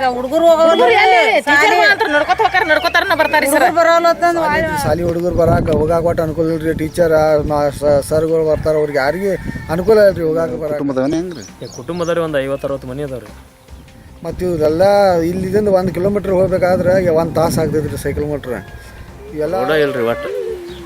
ಈಗ ಹುಡುಗರು ಶಾಲಿ ಹುಡುಗರು ಬರಾಕ ಹೋಗಾಕ ಒಟ್ಟು ಅನುಕೂಲ ಇಲ್ರಿ. ಟೀಚರ್ ಸರ್ಗಳು ಬರ್ತಾರ ಅವ್ರಿಗೆ ಯಾರಿಗೆ ಅನುಕೂಲ ಇಲ್ರಿ ಹೋಗಾಕ ಬರ ಕುಟುಂಬದವನೇ ಹೆಂಗ್ರಿ? ಕುಟುಂಬದವ್ರಿ ಒಂದು ಐವತ್ತು ಅರವತ್ತು ಮನೆ ಅದಾವ್ರಿ. ಮತ್ತು ಇವರೆಲ್ಲ ಇಲ್ಲಿದಿಂದ ಒಂದು ಕಿಲೋಮೀಟ್ರ್ ಹೋಗ್ಬೇಕಾದ್ರೆ ಒಂದು ತಾಸು ಆಗ್ತೈತ್ರಿ ಸೈಕಲ್ ಮೀಟ್ರ್ ಇವೆಲ್ಲ ಇಲ್ರಿ ಒಟ್ಟು.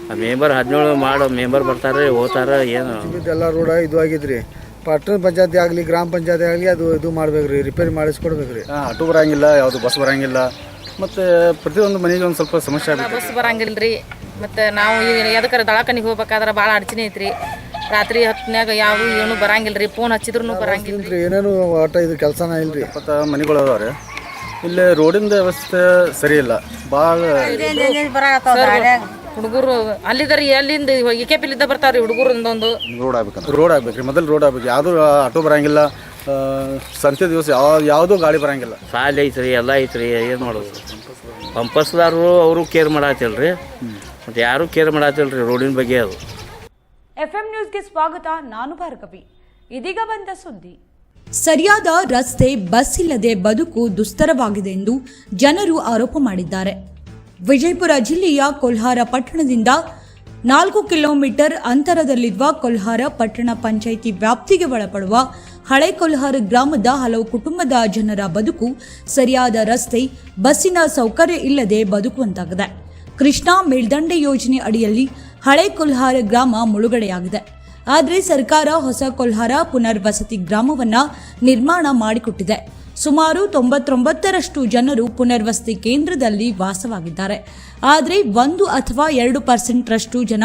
ಆ ಮೆಂಬರ್ ಹದಿನೇಳು ಮಾಡೋ ಮೆಂಬರ್ ಬರ್ತಾರೆ ಹೋತಾರ ಏನು ಇದೆಲ್ಲ ರೋಡ ಇದು ಆಗಿದ್ರಿ. ಪಟ್ಟಣ ಪಂಚಾಯತಿ ಆಗಲಿ ಗ್ರಾಮ ಪಂಚಾಯತಿ ಆಗಲಿ ಅದು ಇದು ಮಾಡ್ಬೇಕ್ರಿ ರಿಪೇರಿ ಮಾಡಿಸ್ಕೊಡ್ಬೇಕ್ರಿ ಆಟೋ ಬರಂಗಿಲ್ಲ ಯಾವುದು ಬಸ್ ಬರಂಗಿಲ್ಲ. ಮತ್ತು ಪ್ರತಿಯೊಂದು ಮನೆಗೆ ಒಂದು ಸ್ವಲ್ಪ ಸಮಸ್ಯೆ ಆಗುತ್ತೆ ಬಸ್ ಬರಂಗಿಲ್ರಿ. ಮತ್ತೆ ನಾವು ಈಗ ಎದಕ್ಕಾರ ದಳಕನಿಗೆ ಹೋಗ್ಬೇಕಾದ್ರೆ ಭಾಳ ಅಡಚಣೆ ಐತ್ರಿ. ರಾತ್ರಿ ಹೊತ್ನ್ಯಾಗ ಯಾವ ಏನು ರೀ ಫೋನ್ ಹಚ್ಚಿದ್ರು ಬರಂಗಿಲ್ಲ ರೀ ಏನೇನು ಆಟ ಇದು ಕೆಲಸನ ಇಲ್ರಿ. ಇಪ್ಪತ್ತ ಮನೆಗಳು ಅದಾವ್ರಿ ಇಲ್ಲಿ ರೋಡಿಂದ ವ್ಯವಸ್ಥೆ ಸರಿ ಇಲ್ಲ. ಭಾಳ ಹುಡುಗರು ಅಲ್ಲಿದ್ದಾರೆ ಎಲ್ಲಿಂದ ಕೆ ಪಿಲಿದ್ದ ಬರ್ತಾವ್ರಿ ಹುಡುಗರು ಒಂದೊಂದು ರೋಡ್ ಆಗ್ಬೇಕಂತ. ರೋಡ್ ಆಗ್ಬೇಕು ರೀ ಮೊದಲು ರೋಡ್ ಆಗ್ಬೇಕು. ಯಾವುದು ಆಟೋ ಬರಂಗಿಲ್ಲ ಆ, ಸಂತೆ ದಿವಸ ಯಾವ ಯಾವುದೂ ಗಾಡಿ ಬರಂಗಿಲ್ಲ. ಸಾಲ ಐತ್ರಿ ಎಲ್ಲ ಐತ್ರಿ ಏನು ಮಾಡೋದು? ಪಂಪಸ್ದಾರರು ಅವರು ಕೇರ್ ಮಾಡತ್ತಿಲ್ರಿ ಮತ್ತು ಯಾರೂ ಕೇರ್ ಮಾಡತ್ತಿಲ್ರಿ ರೋಡಿನ ಬಗ್ಗೆ ಅದು. ಎಫ್ ಎಫ್ಎಂ ನ್ಯೂಸ್ಗೆ ಸ್ವಾಗತ ನಾನು ಭಾರ್ಗವಿ. ಇದೀಗ ಬಂದ ಸುದ್ದಿ. ಸರಿಯಾದ ರಸ್ತೆ ಬಸ್ ಇಲ್ಲದೆ ಬದುಕು ದುಸ್ತರವಾಗಿದೆ ಎಂದು ಜನರು ಆರೋಪ ಮಾಡಿದ್ದಾರೆ. ವಿಜಯಪುರ ಜಿಲ್ಲೆಯ ಕೊಲ್ಹಾರ ಪಟ್ಟಣದಿಂದ ನಾಲ್ಕು ಕಿಲೋಮೀಟರ್ ಅಂತರದಲ್ಲಿರುವ ಕೊಲ್ಹಾರ ಪಟ್ಟಣ ಪಂಚಾಯಿತಿ ವ್ಯಾಪ್ತಿಗೆ ಒಳಪಡುವ ಹಳೆ ಕೊಲ್ಹಾರ ಗ್ರಾಮದ ಹಲವು ಕುಟುಂಬದ ಜನರ ಬದುಕು ಸರಿಯಾದ ರಸ್ತೆ, ಬಸ್ಸಿನ ಸೌಕರ್ಯ ಇಲ್ಲದೆ ಬದುಕುವಂತಾಗಿದೆ. ಕೃಷ್ಣಾ ಮೇಲ್ದಂಡೆ ಯೋಜನೆ ಅಡಿಯಲ್ಲಿ ಹಳೆ ಕೊಲ್ಹಾರ ಗ್ರಾಮ ಮುಳುಗಡೆಯಾಗಿದೆ. ಆದರೆ ಸರ್ಕಾರ ಹೊಸ ಕೊಲ್ಹಾರ ಪುನರ್ವಸತಿ ಗ್ರಾಮವನ್ನ ನಿರ್ಮಾಣ ಮಾಡಿಕೊಟ್ಟಿದೆ. ಸುಮಾರು ತೊಂಬತ್ತೊಂಬತ್ತರಷ್ಟು ಜನರು ಪುನರ್ವಸತಿ ಕೇಂದ್ರದಲ್ಲಿ ವಾಸವಾಗಿದ್ದಾರೆ. ಆದರೆ ಒಂದು ಅಥವಾ ಎರಡು ಪರ್ಸೆಂಟ್ರಷ್ಟು ಜನ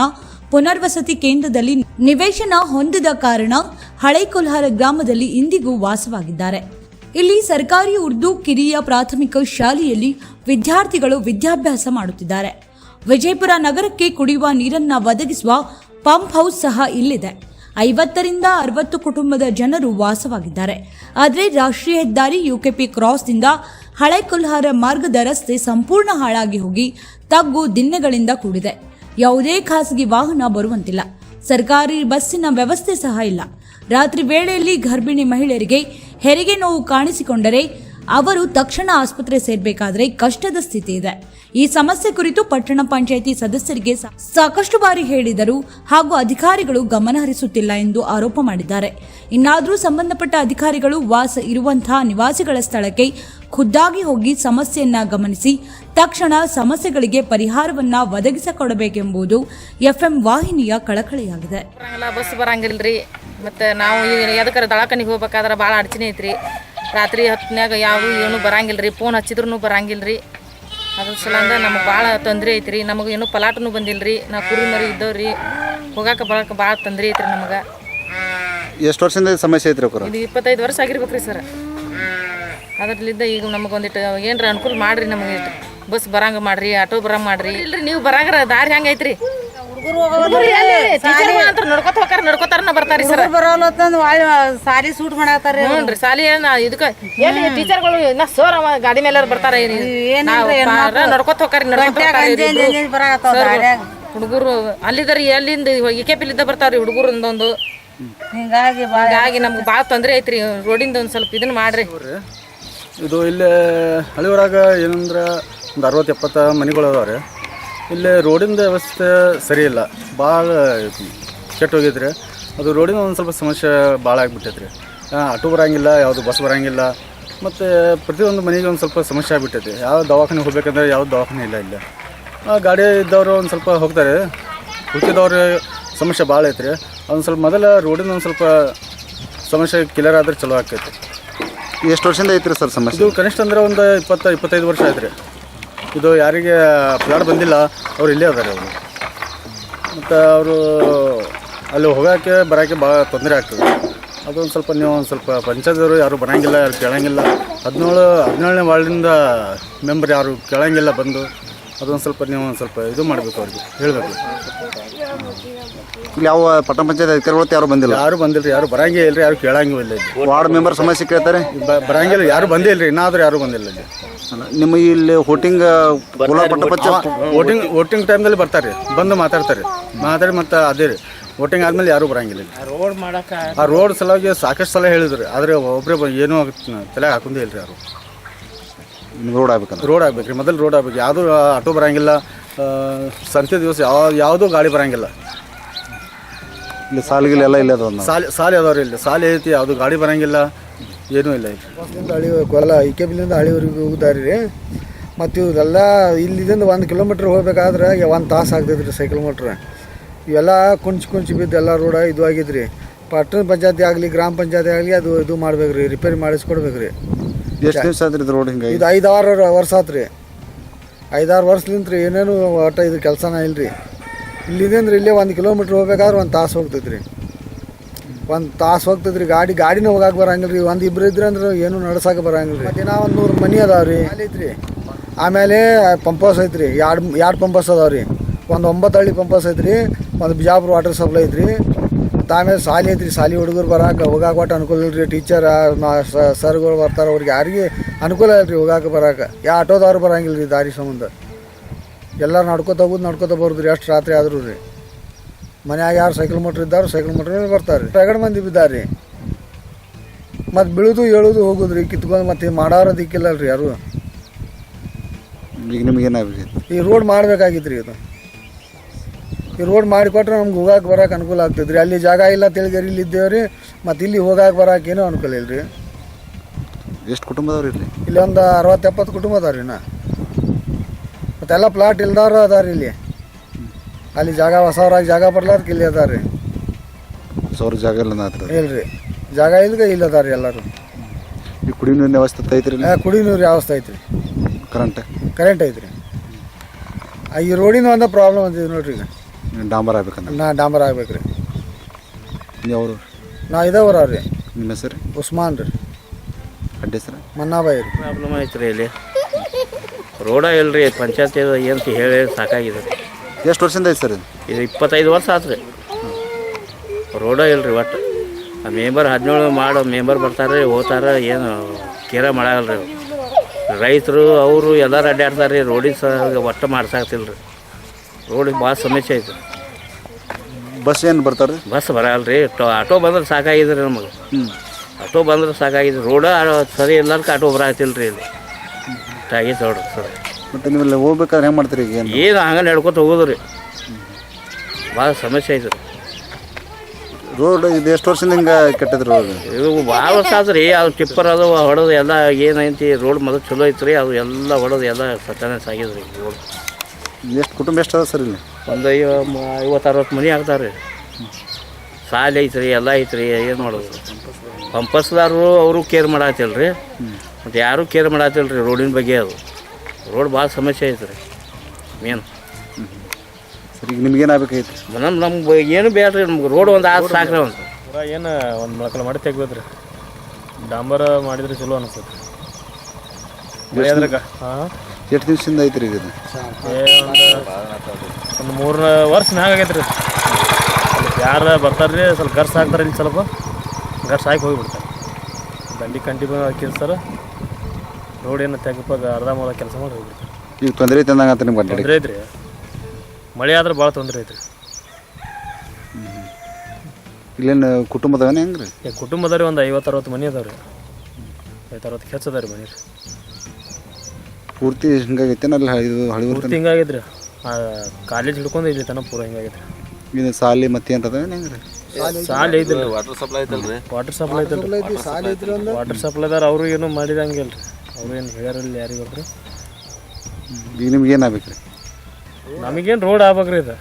ಪುನರ್ವಸತಿ ಕೇಂದ್ರದಲ್ಲಿ ನಿವೇಶನ ಹೊಂದದ ಕಾರಣ ಹಳೆ ಕೊಲ್ಹಾರ ಗ್ರಾಮದಲ್ಲಿ ಇಂದಿಗೂ ವಾಸವಾಗಿದ್ದಾರೆ. ಇಲ್ಲಿ ಸರ್ಕಾರಿ ಉರ್ದು ಕಿರಿಯ ಪ್ರಾಥಮಿಕ ಶಾಲೆಯಲ್ಲಿ ವಿದ್ಯಾರ್ಥಿಗಳು ವಿದ್ಯಾಭ್ಯಾಸ ಮಾಡುತ್ತಿದ್ದಾರೆ. ವಿಜಯಪುರ ನಗರಕ್ಕೆ ಕುಡಿಯುವ ನೀರನ್ನ ಒದಗಿಸುವ ಪಂಪ್ ಹೌಸ್ ಸಹ ಇಲ್ಲಿದೆ. ಐವತ್ತರಿಂದ ಅರವತ್ತು ಕುಟುಂಬದ ಜನರು ವಾಸವಾಗಿದ್ದಾರೆ. ಆದರೆ ರಾಷ್ಟ್ರೀಯ ಹೆದ್ದಾರಿ ಯುಕೆಪಿ ಕ್ರಾಸ್ನಿಂದ ಹಳೆ ಕುಲ್ಹಾರ ಮಾರ್ಗದ ರಸ್ತೆ ಸಂಪೂರ್ಣ ಹಾಳಾಗಿ ಹೋಗಿ ತಗ್ಗು ದಿನ್ನೆಗಳಿಂದ ಕೂಡಿದೆ. ಯಾವುದೇ ಖಾಸಗಿ ವಾಹನ ಬರುವಂತಿಲ್ಲ. ಸರ್ಕಾರಿ ಬಸ್ಸಿನ ವ್ಯವಸ್ಥೆ ಸಹ ಇಲ್ಲ. ರಾತ್ರಿ ವೇಳೆಯಲ್ಲಿ ಗರ್ಭಿಣಿ ಮಹಿಳೆಯರಿಗೆ ಹೆರಿಗೆ ನೋವು ಕಾಣಿಸಿಕೊಂಡರೆ ಅವರು ತಕ್ಷಣ ಆಸ್ಪತ್ರೆ ಸೇರಬೇಕಾದರೆ ಕಷ್ಟದ ಸ್ಥಿತಿ ಇದೆ. ಈ ಸಮಸ್ಯೆ ಕುರಿತು ಪಟ್ಟಣ ಪಂಚಾಯಿತಿ ಸದಸ್ಯರಿಗೆ ಸಾಕಷ್ಟು ಬಾರಿ ಹೇಳಿದರು ಹಾಗೂ ಅಧಿಕಾರಿಗಳು ಗಮನ ಹರಿಸುತ್ತಿಲ್ಲ ಎಂದು ಆರೋಪ ಮಾಡಿದ್ದಾರೆ. ಇನ್ನಾದರೂ ಸಂಬಂಧಪಟ್ಟ ಅಧಿಕಾರಿಗಳು ವಾಸ ಇರುವಂತಹ ನಿವಾಸಿಗಳ ಸ್ಥಳಕ್ಕೆ ಖುದ್ದಾಗಿ ಹೋಗಿ ಸಮಸ್ಯೆಯನ್ನ ಗಮನಿಸಿ, ತಕ್ಷಣ ಸಮಸ್ಯೆಗಳಿಗೆ ಪರಿಹಾರವನ್ನ ಒದಗಿಸಿಕೊಡಬೇಕೆಂಬುದು ಎಫ್ಎಂ ವಾಹಿನಿಯ ಕಳಕಳಿಯಾಗಿದೆ. ಬಸ್ ಬರಂಗಿಲ್ರಿ. ಮತ್ತೆ ನಾವು ಯಾವ್ದಕ್ಕಾರ ದಳಕನಿಗೆ ಹೋಗ್ಬೇಕಾದ್ರೆ ಭಾಳ ಅಡಚಣೆ ಐತ್ರಿ. ರಾತ್ರಿ ಹೊತ್ನ್ಯಾಗ ಯಾವ ಏನು ಬರಂಗಿಲ್ರಿ ಫೋನ್ ಹಚ್ಚಿದ್ರು ಬರಂಗಿಲ್ರಿ. ಅದ್ರ ಸಲಂದ ನಮಗೆ ಭಾಳ ತೊಂದರೆ ಐತ್ರಿ. ನಮಗೆ ಇನ್ನೂ ಪಲಾಟನೂ ಬಂದಿಲ್ಲ ರೀ ನಾವು ಕುರಿ ಮರಿ ಇದ್ದವ್ರಿ. ಹೋಗಾಕ ಬರೋಕೆ ಭಾಳ ತೊಂದರೆ ಐತ್ರಿ ನಮಗೆ. ಎಷ್ಟು ವರ್ಷದಿಂದ ಸಮಸ್ಯೆ ಐತ್ರಿ ಅವ್ರ ಇದು ಇಪ್ಪತ್ತೈದು ವರ್ಷ ಆಗಿರ್ಬೇಕ್ರಿ ಸರ್. ಅದರಲ್ಲಿದ್ದ ಈಗ ನಮಗೆ ಒಂದಿಟ್ಟು ಏನರ ಅನುಕೂಲ ಮಾಡಿರಿ ನಮಗೆ ಬಸ್ ಬರಂಗ ಮಾಡಿರಿ ಆಟೋ ಬರಂಗ ಮಾಡ್ರಿ. ರೀ ನೀವು ಬರಂಗ್ರ ದಾರಿ ಹೆಂಗೈತ್ರಿ ನಡ್ಕೊತ ಹೋಗಾರ ನಡ್ಕೊತಾರ ಬರ್ತಾರಿ ಸರ್. ಬರೋಲ್ಲತ್ತಂದು ಒಳ್ಳೆ ಸಾಲಿ ಸೂಟ್ ಮಾಡಾತಾರ ಹ್ಞೂನ್ರಿ ಸಾಲಿ ಏನ್ ಇದಕ್ಕ ಎಲ್ಲಿ ಟೀಚರ್ಗಳು ಇನ್ನ ಸರ್ ಅವ ಗಾಡಿ ಮೇಲೆ ಬರ್ತಾರ ನಡ್ಕೊತ ಹೋಗಾರಿ ಗಾಡ್ಯಾಗ. ಹುಡುಗರು ಅಲ್ಲಿದ್ದಾರೆ ಎಲ್ಲಿಂದ ಇಕೆ ಪಿಲ್ಲಿದ್ದ ಬರ್ತಾವ್ರಿ ಹುಡುಗರು ಒಂದೊಂದು. ಹಿಂಗಾಗಿ ಹಿಂಗಾಗಿ ನಮ್ಗೆ ಭಾಳ ತೊಂದರೆ ಐತ್ರಿ ರೋಡಿಂದ ಒಂದ್ ಸ್ವಲ್ಪ ಇದನ್ನ ಮಾಡ್ರಿ. ಇದು ಇಲ್ಲಿ ಹಳಿಯೂರಾಗ ಏನಂದ್ರೆ ಒಂದು ಅರವತ್ತು ಎಪ್ಪತ್ತು ಮನೆಗಳು ಅದಾವ್ರಿ. ಇಲ್ಲಿ ರೋಡಿನ ವ್ಯವಸ್ಥೆ ಸರಿ ಇಲ್ಲ. ಭಾಳ ಕೆಟ್ಟೋಗಿದ್ರಿ ಅದು ರೋಡಿನ ಒಂದು ಸ್ವಲ್ಪ ಸಮಸ್ಯೆ ಭಾಳ ಆಗ್ಬಿಟ್ಟೈತ್ರಿ. ಆಟೋ ಬರೋಂಗಿಲ್ಲ ಯಾವುದು ಬಸ್ ಬರೋಂಗಿಲ್ಲ ಮತ್ತು ಪ್ರತಿಯೊಂದು ಮನೆಗೆ ಒಂದು ಸ್ವಲ್ಪ ಸಮಸ್ಯೆ ಆಗ್ಬಿಟ್ಟೈತಿ ಯಾವ ದವಾಖಾನೆ ಹೋಗ್ಬೇಕಂದ್ರೆ ಯಾವ ದವಾಖಾನೆ ಇಲ್ಲ ಇಲ್ಲ. ಗಾಡಿ ಇದ್ದವರು ಒಂದು ಸ್ವಲ್ಪ ಹೋಗ್ತಾರೆ. ಹುಟ್ಟಿದವ್ರ ಸಮಸ್ಯೆ ಭಾಳ ಐತ್ರಿ. ಒಂದು ಸ್ವಲ್ಪ ಮೊದಲ ರೋಡಿನ ಒಂದು ಸ್ವಲ್ಪ ಸಮಸ್ಯೆ ಕ್ಲಿಯರ್ ಆದ್ರೆ ಚಲೋ ಆಕೈತಿ ಎಷ್ಟು ವರ್ಷದಿಂದ ಐತ್ರಿ ಸರ್ ಸಮಸ್ಯೆ? ಇದು ಕನಿಷ್ಠ ಅಂದ್ರೆ ಒಂದು ಇಪ್ಪತ್ತು ಇಪ್ಪತ್ತೈದು ವರ್ಷ ಆಯ್ತು ರೀ ಇದು ಯಾರಿಗೆ ಫ್ಲಾಟ್ ಬಂದಿಲ್ಲ, ಅವ್ರು ಇಲ್ಲೇ ಅದಾರೆ ಅವರು. ಮತ್ತು ಅವರು ಅಲ್ಲಿ ಹೋಗೋಕ್ಕೆ, ಬರೋಕ್ಕೆ ಭಾಳ ತೊಂದರೆ ಆಗ್ತದೆ. ಅದೊಂದು ಸ್ವಲ್ಪ ನೀವು ಒಂದು ಸ್ವಲ್ಪ ಪಂಚಾಯತ್ದವರು ಯಾರು ಬರೋಂಗಿಲ್ಲ, ಯಾರು ಕೇಳೋಂಗಿಲ್ಲ. ಹದಿನೇಳು, ಹದಿನೇಳನೇ ವಾರ್ಡಿಂದ ಮೆಂಬರ್ ಯಾರು ಕೇಳೋಂಗಿಲ್ಲ ಬಂದು. ಅದೊಂದು ಸ್ವಲ್ಪ ನೀವು ಒಂದು ಸ್ವಲ್ಪ ಇದು ಮಾಡಬೇಕು ಅವ್ರಿಗೆ ಹೇಳಬೇಕು. ಇಲ್ಲಿ ಯಾವ ಪಟ್ಟಣ ಪಂಚಾಯತ್ ಅಧಿಕಾರಿಗಳು ಯಾರು ಬಂದಿಲ್ಲ? ಯಾರು ಬಂದಿಲ್ಲ ರೀ ಯಾರು ಬರಂಗೇ ಇಲ್ಲ ರೀ ಯಾರು ಕೇಳಂಗಿಲ್ಲ ಇಲ್ಲಿ ವಾರ್ಡ್ ಮೆಂಬರ್ ಸಮಸ್ಯೆ ಕೇಳ್ತಾರೆ? ಬ- ಬರಂಗಿಲ್ಲ ಯಾರು ಬಂದೇ ಇಲ್ಲರಿ ಇನ್ನಾದ್ರೂ ಯಾರು ಬಂದಿಲ್ಲ ಇಲ್ಲಿ. ನಿಮ್ಮ ಇಲ್ಲಿ ಹೋಟಿಂಗ್ ಕೋಲಾರ ಪಟ್ಟಣ ಪಂಚಾಯತ್ ವೋಟಿಂಗ್ ವೋಟಿಂಗ್ ಟೈಮ್ದಲ್ಲಿ ಬರ್ತಾರೆ ಬಂದು ಮಾತಾಡ್ತಾರೆ ಮಾತಾಡಿ ಮತ್ತೆ ಅದೇ ರೀ ವೋಟಿಂಗ್ ಆದ್ಮೇಲೆ ಯಾರೂ ಬರಂಗಿಲ್ಲ ಇಲ್ಲಿ. ರೋಡ್ ಮಾಡಕ ಆ ರೋಡ್ ಸಲುವಾಗಿ ಸಾಕಷ್ಟು ಸಲ ಹೇಳಿದ್ರು ಆದರೆ ಒಬ್ಬರೇ ಏನೂ ತಲೆ ಹಾಕೊಂಡೇ ಇಲ್ಲರಿ ಯಾರು. ನಿಮ್ಗೆ ರೋಡ್ ಆಗ್ಬೇಕಂದ್ರೆ ರೋಡ್ ಆಗ್ಬೇಕು ರೀ ಮೊದಲು ರೋಡ್ ಆಗ್ಬೇಕು. ಯಾವುದೂ ಆಟೋ ಬರಂಗಿಲ್ಲ. ಆ, ಸಂತೆ ದಿವಸ ಯಾವ ಯಾವುದೂ ಗಾಡಿ ಬರಂಗಿಲ್ಲ. ಇಲ್ಲಿ ಸಾಲಿಗಿಲ್ಲ ಎಲ್ಲ ಇಲ್ಲೇ ಅದಾವ ನಾವು? ಸಾಲಿ ಸಾಲಿ ಅದಾವ್ರಿ ಇಲ್ಲಿ. ಸಾಲಿ ಐತಿ ಯಾವುದು ಗಾಡಿ ಬರಂಗಿಲ್ಲ. ಏನೂ ಇಲ್ಲ ಇಲ್ಲಿ. ಬಸ್ಲಿಂದ ಹಳಿ ಕೊಲ್ಲ ಇಕೆಬಿಲಿಂದ ಹಳಿವರೆಗೆ ಹೋಗುತ್ತಾರೆ ರೀ. ಮತ್ತು ಇವರೆಲ್ಲ ಇಲ್ಲಿಂದ ಒಂದು ಕಿಲೋಮೀಟ್ರ್ ಹೋಗ್ಬೇಕಾದ್ರೆ ಒಂದು ತಾಸು ಆಗ್ತೈತೆ ರೀ ಸೈಕಲ್ ಮೋಟ್ರ್ ಇವೆಲ್ಲ ಕುಂಚ್ ಕುಂಚ್ ಬಿದ್ದು ಎಲ್ಲ ರೋಡ ಇದು ಆಗಿದ್ರಿ. ಪಟ್ಟಣ ಪಂಚಾಯತಿ ಆಗಲಿ ಗ್ರಾಮ ಪಂಚಾಯತಿ ಆಗಲಿ ಅದು ಇದು ಮಾಡ್ಬೇಕು ರೀ ರಿಪೇರಿ ಮಾಡಿಸ್ಕೊಡ್ಬೇಕು ರೀ ಎಷ್ಟು ದಿವಸ ಆದ್ರಿ ಇದು ರೋಡ್ ಹಿಂಗಾಗಿ? ಇದು ಐದಾರು ವರ್ಷ ಆತ್ರಿ. ಐದಾರು ವರ್ಷದಿಂದ ರೀ ಏನೇನು ಒಟ್ಟು ಇದು ಕೆಲಸನ ಇಲ್ರಿ. ರೀ ಇಲ್ಲಿಂದ ಇಲ್ಲೇ ಒಂದು ಕಿಲೋಮೀಟ್ರ್ ಹೋಗ್ಬೇಕಾದ್ರೆ ಒಂದು ತಾಸು ಹೋಗ್ತೈತ್ರಿ. ಒಂದು ತಾಸು ಹೋಗ್ತೈತ್ರಿ ಗಾಡಿ ಗಾಡಿನ ಹೋಗಕ್ಕೆ ಬರಂಗಿಲ್ಲ ರೀ ಒಂದು ಇಬ್ರು ಇದ್ರೆ ಅಂದ್ರೆ ಏನು ನಡ್ಸಕ್ಕೆ ಬರಂಗಿಲ್ಲ ರೀ ನಾವು ಒಂದು ನೂರು ಮನೆ ಅದಾವ ರೀ ಐತ್ರಿ. ಆಮೇಲೆ ಪಂಪಸ್ ಐತ್ರಿ. ಎರಡು ಎರಡು ಪಂಪಸ್ ಅದಾವ ರೀ ಒಂದು ಒಂಬತ್ತು ಹಳ್ಳಿ ಪಂಪಸ್ ಐತ್ರಿ. ಒಂದು ಬಿಜಾಪುರ ವಾಟರ್ ಸಪ್ಲೈ ಐತ್ರಿ. ಮತ್ತು ಆಮೇಲೆ ಸಾಲಿ ಐತ್ರಿ ಸಾಲಿ ಹುಡುಗರು ಬರಾಕ ಹೋಗಾಕ ಒಟ್ಟು ಅನುಕೂಲ ಇಲ್ಲ ರೀ ಟೀಚರ್ ಸರ್ಗಳು ಬರ್ತಾರೆ ಅವ್ರಿಗೆ ಯಾರಿಗೆ ಅನುಕೂಲ ಇಲ್ಲ ರೀ ಹೋಗಾಕ ಬರಾಕ. ಯಾ ಆಟೋದವ್ರು ಬರಂಗಿಲ್ಲ ರೀ ದಾರಿ ಸಂಬಂಧ. ಎಲ್ಲರೂ ನಡ್ಕೋತ ಹೋಗುದು ನಡ್ಕೋತ ಬರೋದು ರೀ ಅಷ್ಟು ರಾತ್ರಿ ಆದರೂ ರೀ. ಮನ್ಯಾಗ ಯಾರು ಸೈಕಲ್ ಮೋಟ್ರ್ ಇದ್ದಾರೋ ಸೈಕಲ್ ಮೋಟ್ರ್ ಬರ್ತಾರೆ. ರೀ ರಗಡ್ ಮಂದಿ ಬಿದ್ದಾರೆ. ರೀ ಮತ್ತು ಬೀಳೋದು ಹೇಳೋದು ಹೋಗೋದು ರೀ ಕಿತ್ಕೊಂಡು ಮತ್ತೆ ಮಾಡೋರು ದಿಕ್ಕಿಲ್ಲ ರೀ ಯಾರು. ಈಗ ನಿಮ್ಗೆ ಏನಾಗಬೇಕು ಈ ರೋಡ್ ಮಾಡಬೇಕಾಗಿತ್ತು ರೀ ಇದು. ಈ ರೋಡ್ ಮಾಡಿಕೊಟ್ರೆ ನಮ್ಗೆ ಹೋಗಕ್ಕೆ ಬರೋಕೆ ಅನುಕೂಲ ಆಗ್ತದ್ರಿ. ಅಲ್ಲಿ ಜಾಗ ಇಲ್ಲ ತಿಳಿಗರಿ ಇಲ್ಲಿ ಇದ್ದೇವೆ ರೀ ಮತ್ತು ಇಲ್ಲಿ ಹೋಗಾಕ ಬರೋಕೆ ಏನೂ ಅನುಕೂಲ ಇಲ್ಲ ರೀ ಎಷ್ಟು ಕುಟುಂಬದವ್ರಿ ಇಲ್ಲಿ ಇಲ್ಲಿ ಒಂದು ಅರವತ್ತು ಎಪ್ಪತ್ತು ಕುಟುಂಬ ಅದಾವ ರೀ ನಾ ಮತ್ತೆಲ್ಲ ಪ್ಲಾಟ್ ಇಲ್ದವ್ರು ಅದಾರಿ ಇಲ್ಲಿ. ಅಲ್ಲಿ ಜಾಗ ಹೊಸವ್ರಾಗಿ ಜಾಗ ಬರ್ಲಾರ್ಕ ಇಲ್ಲಿ ಅದಾರಿ ರೀ ಸಾವಿರ ಜಾಗ ಇಲ್ಲ ಹತ್ರ ಇಲ್ಲ ರೀ ಜಾಗ ಇಲ್ಲದ ಇಲ್ಲಿ ಅದಾರಿ ರೀ ಎಲ್ಲರೂ. ಈ ಕುಡಿ ನೀರಿನ ವ್ಯವಸ್ಥೆ ಐತ್ರಿ ಕುಡಿ ನೀರು ವ್ಯವಸ್ಥೆ ಐತ್ರಿ? ಕರೆಂಟ್ ಕರೆಂಟ್ ಐತ್ರಿ. ಆ, ಈ ರೋಡಿನ ಒಂದು ಪ್ರಾಬ್ಲಮ್ ಅಂತಿದೆ ನೋಡ್ರಿ ಈಗ. ಡಾಂಬರ್ ಆಗ್ಬೇಕಂದ್ರೆ ನಾ ಡಾಂಬರ್ ಆಗ್ಬೇಕು ರೀ. ನೀವು ಅವರು ನಾ ಇದಾವ್ರ ರೀ. ನಿಮ್ಮ ಹೆಸರು ಉಸ್ಮಾನ್ ರೀ. ಅಡ್ಡ ಹೆಸರು? ಮನ್ನಾಬಾಯಿ ರೀ. ಪ್ರಾಬ್ಲಮ್ ಐತ್ರಿ ಇಲ್ಲಿ. ರೋಡ ಇಲ್ರಿ ಪಂಚಾಯತಿ ಏನು ಹೇಳಿ ಸಾಕಾಗಿದೆ. ಎಷ್ಟು ವರ್ಷದಿಂದ ಐತೆ ಸರ್ ಇದು? ಇದು ಇಪ್ಪತ್ತೈದು ವರ್ಷ ಆತ್ರಿ. ರೋಡ ಇಲ್ರಿ ಒಟ್ಟು. ಆ ಮೆಂಬರ್ ಹದಿನೇಳು ಮಾಡೋ ಮೆಂಬರ್ ಬರ್ತಾರೆ ಹೋಗ್ತಾರೆ ಏನು ಕೇರ ಮಾಡಲ್ಲ ರೀ ರೈತರು ಅವರು ಎಲ್ಲರೂ ಅಡ್ಡಾಡ್ತಾರೆ ರೀ ರೋಡಿಗೆ ಸಹ ಒಟ್ಟು ಮಾಡ್ಸಾಕ್ತಿಲ್ಲ ರೀ ರೋಡಿಗೆ ಭಾಳ ಸಮಸ್ಯೆ ಐತೆ. ಬಸ್ ಏನು ಬರ್ತಾರೆ? ಬಸ್ ಬರಲ್ಲ ರೀ ಆಟೋ ಬಂದ್ರೆ ಸಾಕಾಗಿದೆ ರೀ ನಮಗೆ ಆಟೋ ಬಂದ್ರೆ ಸಾಕಾಗಿದೆ ರೋಡ ಸರಿ ಇಲ್ಲಾರ್ಕ ಆಟೋ ಬರತ್ತಿಲ್ಲ ರೀ ಇಲ್ಲಿ. ಆಗಿತ್ತು ರೋಡ್ ಸರಿ. ಮತ್ತು ನೀವು ಇಲ್ಲಿ ಹೋಗ್ಬೇಕಾದ್ರೆ ಹೆಂಗೆ ಮಾಡ್ತೀರಿ ಈಗ ಏನು? ಹಂಗೆ ನಡ್ಕೊತ ಹೋಗೋದು ರೀ ಭಾಳ ಸಮಸ್ಯೆ ಐತೆ. ರೀ ರೋಡ್ ಇದು ಎಷ್ಟು ವರ್ಷದಿಂದ ಹಿಂಗೆ ಕೆಟ್ಟದ್ರಿ ರೋಡ್? ಇದು ಭಾಳ ವರ್ಷ ಆದ್ರೆ ರೀ ಅದು ಟಿಪ್ಪರ್ ಅದು ಹೊಡೆದು ಎಲ್ಲ ಏನೈತಿ ರೋಡ್ ಮೊದಲು ಚಲೋ ಐತ್ರಿ. ಅದು ಎಲ್ಲ ಹೊಡೆದು ಎಲ್ಲ ಸತ್ಯಾನಾಶ ಸಾಗಿದ್ರಿ ರೋಡ್ ಎಷ್ಟು ಕುಟುಂಬ ಎಷ್ಟು ಅದ ಸರ್ ಇಲ್ಲಿ? ಒಂದು ಐವ ಐವತ್ತು ಅರವತ್ತು ಮನೆ ಆಗ್ತಾರೆ ರೀ ಸಾಲ ಐತ್ರಿ ರೀ ಎಲ್ಲ ಐತ್ರಿ ರೀ ಏನು ಮಾಡೋದು? ಪಂಪಸ್ದಾರರು ಅವರು ಕೇರ್ ಮಾಡತ್ತಿಲ್ಲ ರೀ ಮತ್ತು ಯಾರೂ ಕೇರ್ ಮಾಡತ್ತಿಲ್ಲ ರೀ ರೋಡಿನ ಬಗ್ಗೆ ಅದು. ರೋಡ್ ಭಾಳ ಸಮಸ್ಯೆ ಐತೆ ರೀ ಮೇನ್ ಸರಿ ಈಗ ನಿಮ್ಗೆ ಏನಾಗಬೇಕೈತಿ ನಮ್ಮ ನಮ್ಗೆ ಏನು ಬೇಡ ರೀ ನಮ್ಗೆ ರೋಡ್ ಒಂದು ಆದ ಸಾಕ್ರಿ ಒಂದು ಪೂರ ಏನು ಒಂದು ಮೊಳಕಲ್ ಮಾಡಿ ತೆಗ್ಬೋದ್ರಿ ಡಾಂಬರ ಮಾಡಿದ್ರೆ ಚಲೋ ಅನಿಸ್ತೈತಿ. ಹಾಂ. ಎಷ್ಟು ದಿವಸದಿಂದ ಐತ್ರಿ ಈಗ ಇದು? ಒಂದು ಮೂರು ವರ್ಷ ಮ್ಯಾಗ ಆಗೈತೆ ರೀ ಯಾರು ಬರ್ತಾರೆ ರೀ ಸ್ವಲ್ಪ ಗರ್ಸ್ ಹಾಕ್ತಾರೆ ಇಲ್ಲಿ ಸ್ವಲ್ಪ. ಗರ್ಸ್ ಹಾಕಿ ಹೋಗಿಬಿಡ್ತಾರೆ. ದಂಡಿ ಕಂಟಿನ್ಯೂ ಬಂದು ಹಾಕಿರ್ತಾರೆ ರೋಡ್ ಏನು ಅದು ಅರ್ಧ ಮೂಲ ಕೆಲಸ ಮಾಡಿ ಹೋಗ್ಬಿಡ್ತಾರೆ. ಈಗ ತೊಂದರೆ ಐತೆ ಅಂದಂಗೆ ಅಂತ ನಿಮ್ಗೆ ತೊಂದರೆ ಐತ್ರಿ. ಮಳೆ ಆದ್ರೆ ಭಾಳ ತೊಂದರೆ ಐತ್ರಿ. ಇಲ್ಲೇನು ಕುಟುಂಬದವನೇ ಹೆಂಗೆ ರೀ ಕುಟುಂಬದವ್ರಿ ಒಂದು ಐವತ್ತು ಅರವತ್ತು ಮನೆ ರೀ ಐವತ್ತು ಅರವತ್ತು ಹೆಚ್ಚು ರೀ ಮನೆ ರೀ ಪೂರ್ತಿ ಹಿಂಗಾಗೈತೆ ಅಲ್ಲಿ ಇದು ಹಳಿವರ್ತ ಪೂರ್ತಿ ಹಿಂಗಾಗೈತ್ರಿ ಕಾಲೇಜ್ ಹಿಡ್ಕೊಂಡು ಇಲ್ಲಿ ತನಕ ಪೂರ ಹಿಂಗಾಗೈತ್ರಿ ಇದು ಸಾಲಿ ಮತ್ತೆ ಅಂತ ಹೆಂಗ್ರಿ? ಸಾಲಿ ರೀ ಸಾಲ ಐತಿಲ್ಲ ವಾಟರ್ ಸಪ್ಲೈ ಐತಲ್ರಿ ವಾಟರ್ ಸಪ್ಲೈ ಐತಲ್ರಿ ಸಾಲಿ ಐತ್ರಿ ವಾಟರ್ ಸಪ್ಲೈದಾರ ಅವರು ಏನು ಮಾಡಿದಂಗಿಲ್ಲ ರೀ ಅವ್ರು ಏನು ಹೇಳ್ಯಾರಲ್ಲ ಯಾರಿಗೆ ಈಗ ನಿಮ್ಗೆ ಏನಾಗಬೇಕು ರೀ ನಮಗೇನು ರೋಡ್ ಆಗ್ಬೇಕ್ರಿ ಇದು.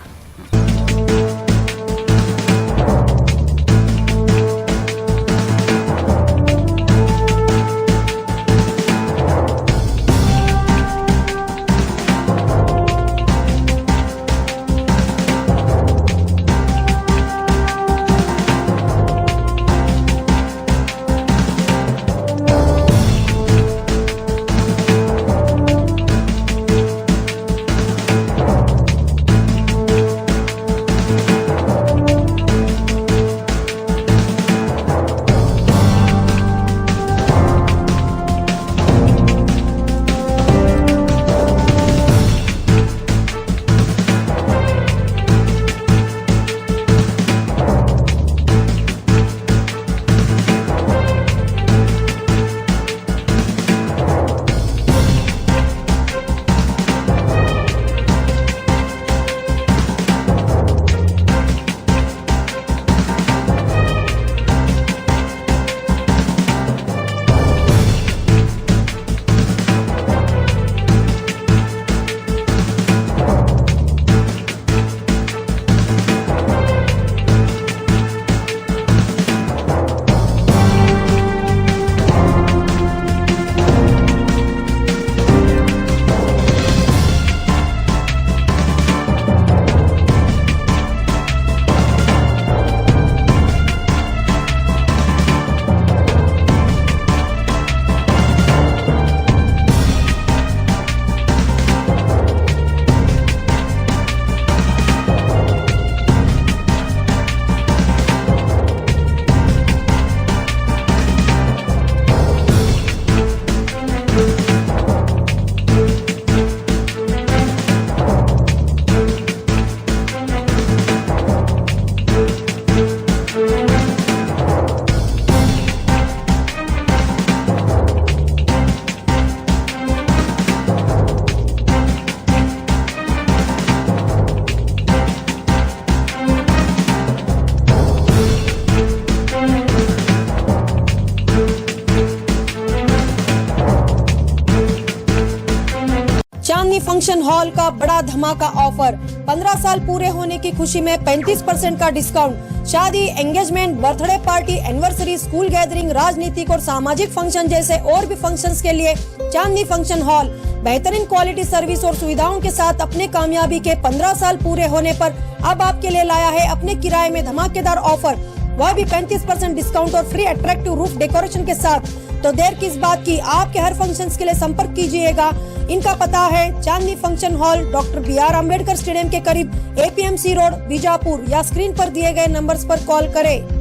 फ़ंक्शन हॉल का बड़ा धमाका ऑफ़र। 15 साल पूरे होने की खुशी में 35 परसेंट का डिस्काउंट। शादी engagement birthday party anniversary school gathering राजनीतिक और सामाजिक फ़ंक्शन जैसे और भी फ़ंक्शंस के लिए चांदनी फ़ंक्शन हॉल बेहतरीन क्वालिटी सर्विस और सुविधाओं के साथ अपने कामयाबी के 15 साल पूरे होने पर अब आपके लिए लाया है अपने किराए में धमाकेदार ऑफ़र वह भी 35 परसेंट डिस्काउंट और फ्री अट्रैक्टिव रूफ डेकोरेशन के साथ। तो देर किस बात की? आपके हर फ़ंक्शंस के लिए संपर्क कीजिएगा। इनका पता है, Chandni function hall, doctor B R Ambedkar stadium के करीब एपीएमसी रोड, बीजापुर, या स्क्रीन पर दिए गए नंबर्स पर कॉल करें।